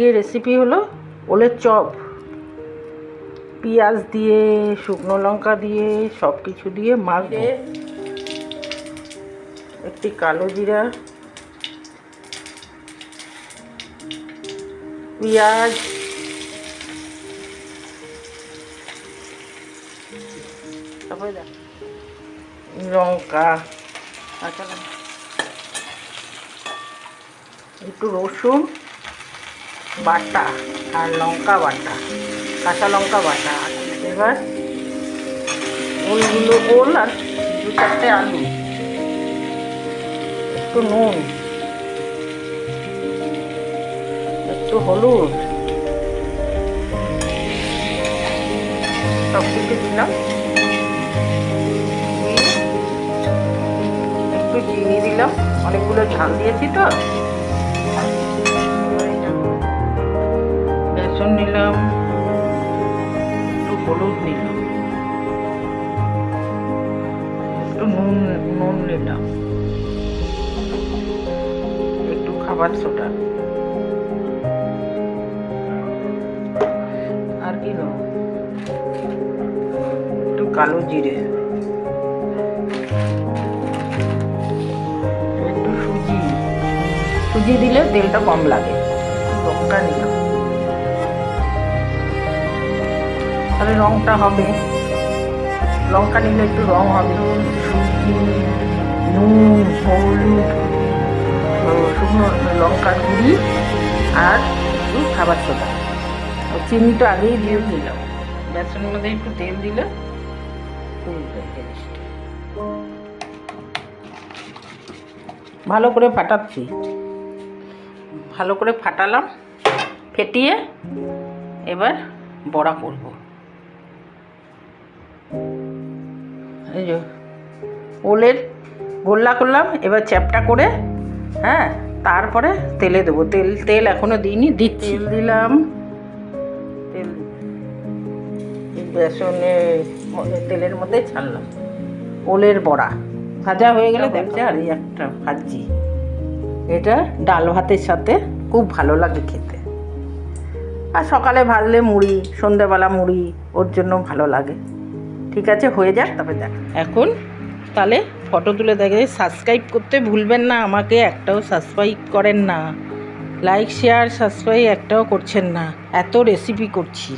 আজকের রেসিপি হলো ওলের চপ। পেঁয়াজ দিয়ে শুকনো লঙ্কা দিয়ে সব কিছু দিয়ে মাখবো। একটি কালো জিরা। পেঁয়াজ। তারপরে দেখ। লঙ্কা। কাঁচা লঙ্কা। একটু রসুন। বাটা আর লঙ্কা বাটা, কাঁচা লঙ্কা বাটা এবার ওলগুলো ওল আর দু চারটে আলু, একটু নুন, একটু হলুদ, সব কিছু দিলাম। একটু চিনি দিলাম, অনেকগুলো ঝাল দিয়েছি তো। হলুদ নিলাম একটু নুন নুন নিলাম। একটু খাবার সোডা আর কি নেব একটু কালো জিরে। একটু সুজি। সুজি দিলে তেলটা কম লাগে। লঙ্কা নিলাম। তাহলে রঙটা হবে। লঙ্কা নিলে একটু রং হবে। নুন, হলুদ শুকনো লঙ্কার গুঁড়ি আর একটু খাবার সোডা। চিনিটা আগেই দিয়ে দিলাম বেসনের মধ্যে একটু তেল দিলে। ভালো করে ফাটাচ্ছি। ভালো করে ফাটালাম, ফেটিয়ে এবার বড়া করব। এই যে ওলের গোল্লা করলাম এবার চ্যাপটা করে হ্যাঁ তারপরে তেলে দেবো। তেল তেল এখনও দিইনি দিচ্ছি। তেল দিলাম। তেল বেসনে তেলের মধ্যে ছাড়লাম। ওলের বড়া ভাজা হয়ে গেলে দেখছে আর এই একটা ভাজি এটা ডাল ভাতের সাথে খুব ভালো লাগে খেতে। আর সকালে ভাজলে মুড়ি সন্ধেবেলা মুড়ি ওর জন্য ভালো লাগে। ঠিক আছে, হয়ে যাক, তবে দেখ। এখন তাহলে ফটো তুলে দেখে সাবস্ক্রাইব করতে ভুলবেন না, আমাকে একটাও সাবস্ক্রাইব করেন না। লাইক শেয়ার সাবস্ক্রাইব একটাও করছেন না। এত রেসিপি করছি।